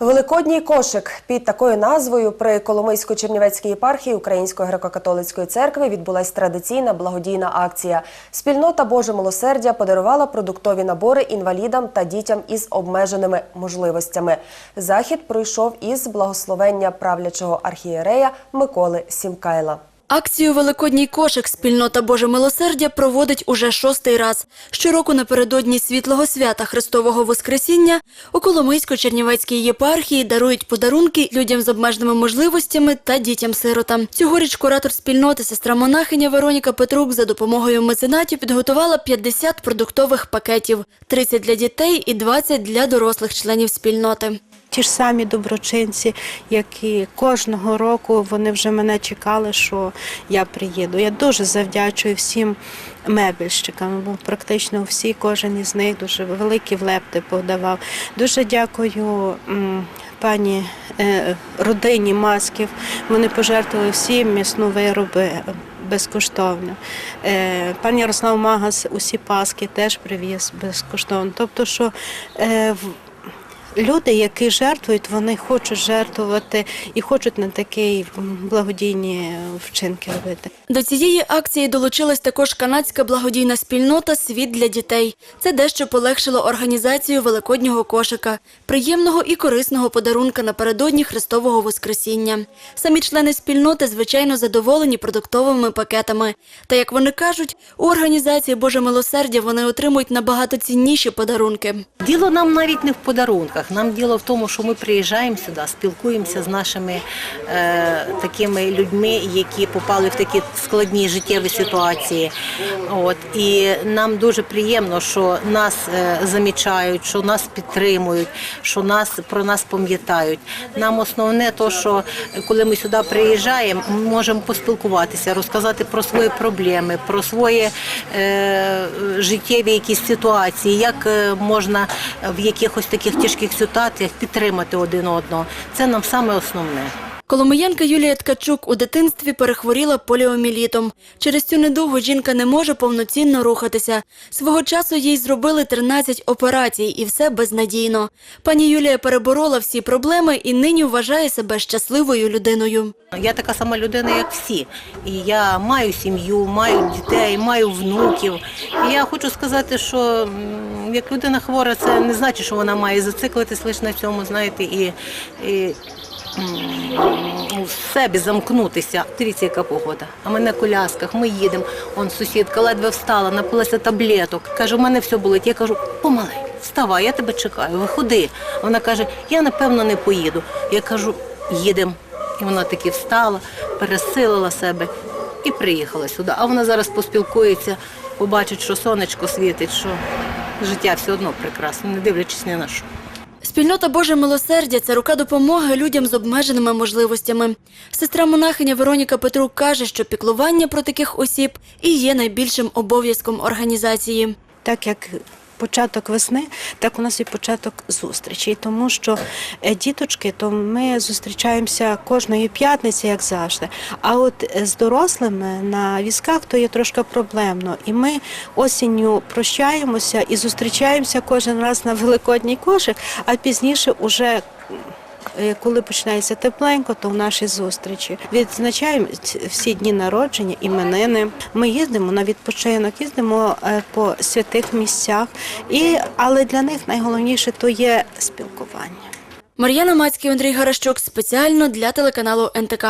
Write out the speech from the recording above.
Великодній кошик під такою назвою при Коломийсько-Чернівецькій єпархії Української греко-католицької церкви відбулась традиційна благодійна акція. Спільнота Боже милосердя подарувала продуктові набори інвалідам та дітям із обмеженими можливостями. Захід пройшов із благословення правлячого архієрея Миколи Сімкайла. Акцію Великодній кошик спільнота Боже милосердя проводить уже шостий раз. Щороку напередодні світлого свята Христового Воскресіння у Коломийсько-Чернівецькій єпархії дарують подарунки людям з обмеженими можливостями та дітям-сиротам. Цьогоріч куратор спільноти сестра монахиня Вероніка Петрук за допомогою меценатів підготувала 50 продуктових пакетів, 30 для дітей і 20 для дорослих членів спільноти. Ті ж самі доброчинці, які кожного року вони вже мене чекали, що я приїду. Я дуже завдячую всім мебельщикам, бо практично всі, кожен із них дуже великі влепти подавав. Дуже дякую. Пані е, родині масків, вони пожертвували всі м'ясну вироби е, безкоштовно. Е, Пан Ярослав Магас усі паски теж привіз безкоштовно. Тобто, що Люди, які жертвують, вони хочуть жертвувати і хочуть на такі благодійні вчинки робити. До цієї акції долучилась також канадська благодійна спільнота Світ для дітей. Це дещо полегшило організацію великоднього кошика, приємного і корисного подарунка напередодні Христового Воскресіння. Самі члени спільноти звичайно задоволені продуктовими пакетами. Та як вони кажуть, у організації Боже милосердя вони отримують набагато цінніші подарунки. Діло нам навіть не в подарунках. Нам діло в тому, що ми приїжджаємо сюди, спілкуємося з нашими е, такими людьми, які попали в такі складні життєві ситуації. От і нам дуже приємно, що нас е, замічають, що нас підтримують, що нас про нас пам'ятають. Нам основне то, що коли ми сюди приїжджаємо, ми можемо поспілкуватися, розказати про свої проблеми, про свої е, життєві якісь ситуації, як е, можна в якихось таких тяжких ситуаціях підтримати один одного. Це нам саме основне. Коломиянка Юлія Ткачук у дитинстві перехворіла поліомілітом. Через цю недугу жінка не може повноцінно рухатися. Свого часу їй зробили 13 операцій і все безнадійно. Пані Юлія переборола всі проблеми і нині вважає себе щасливою людиною. Я така сама людина, як всі. І я маю сім'ю, маю дітей, маю внуків. І я хочу сказати, що як людина хвора, це не значить, що вона має зациклитись лише на цьому, знаєте, і, і в себе замкнутися. Дивіться, яка погода. А ми на колясках, ми їдемо. Он сусідка ледве встала, напилася таблеток. Каже, у мене все болить. Я кажу, помалей, вставай, я тебе чекаю, виходи. Вона каже, я напевно не поїду. Я кажу, їдемо. І вона таки встала, пересилила себе і приїхала сюди. А вона зараз поспілкується, побачить, що сонечко світить, що життя все одно прекрасне, не дивлячись ні на що. Спільнота Боже милосердя це рука допомоги людям з обмеженими можливостями. Сестра монахиня Вероніка Петрук каже, що піклування про таких осіб і є найбільшим обов'язком організації. Так як початок весни, так у нас і початок зустрічей, тому що е, діточки, то ми зустрічаємося кожної п'ятниці, як завжди. А от е, з дорослими на візках то є трошки проблемно. І ми осінню прощаємося і зустрічаємося кожен раз на великодній кошик, а пізніше уже. Е, Коли починається тепленько, то в нашій зустрічі відзначаємо всі дні народження, іменини. Ми їздимо на відпочинок, їздимо е, по святих місцях. І, але для них найголовніше то є спілкування. Мар'яна Мацький, Андрій Гарашчук спеціально для телеканалу НТК.